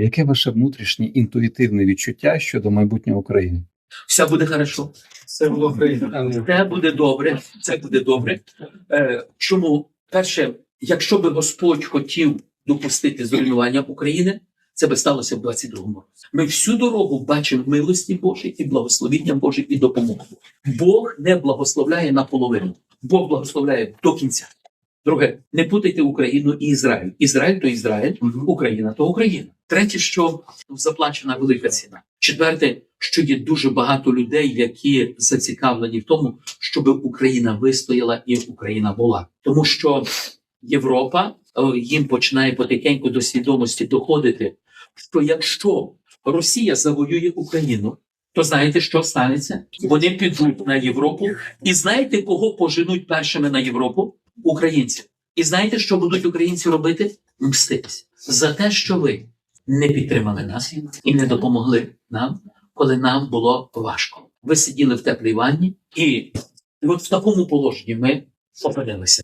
Яке ваше внутрішнє інтуїтивне відчуття щодо майбутнього України? Все буде хорошо. Це було Україна. Це буде добре. Це буде добре. Е, чому? Перше, якщо би Господь хотів допустити зруйнування України, це би сталося в 22-му році. Ми всю дорогу бачимо милості Божі і благословіння Боже і допомогу. Бог не благословляє наполовину. Бог благословляє до кінця. Друге, не путайте Україну і Ізраїль. Ізраїль то Ізраїль, Україна то Україна. Третє, що заплачена велика ціна. Четверте, що є дуже багато людей, які зацікавлені в тому, щоб Україна вистояла і Україна була, тому що Європа е, їм починає потихеньку до свідомості доходити, що якщо Росія завоює Україну, то знаєте, що станеться? Вони підуть на Європу, і знаєте, кого поженуть першими на Європу? Українців. І знаєте, що будуть українці робити? Мститися за те, що ви не підтримали нас і не допомогли нам, коли нам було важко. Ви сиділи в теплій ванні, і от в такому положенні ми опинилися.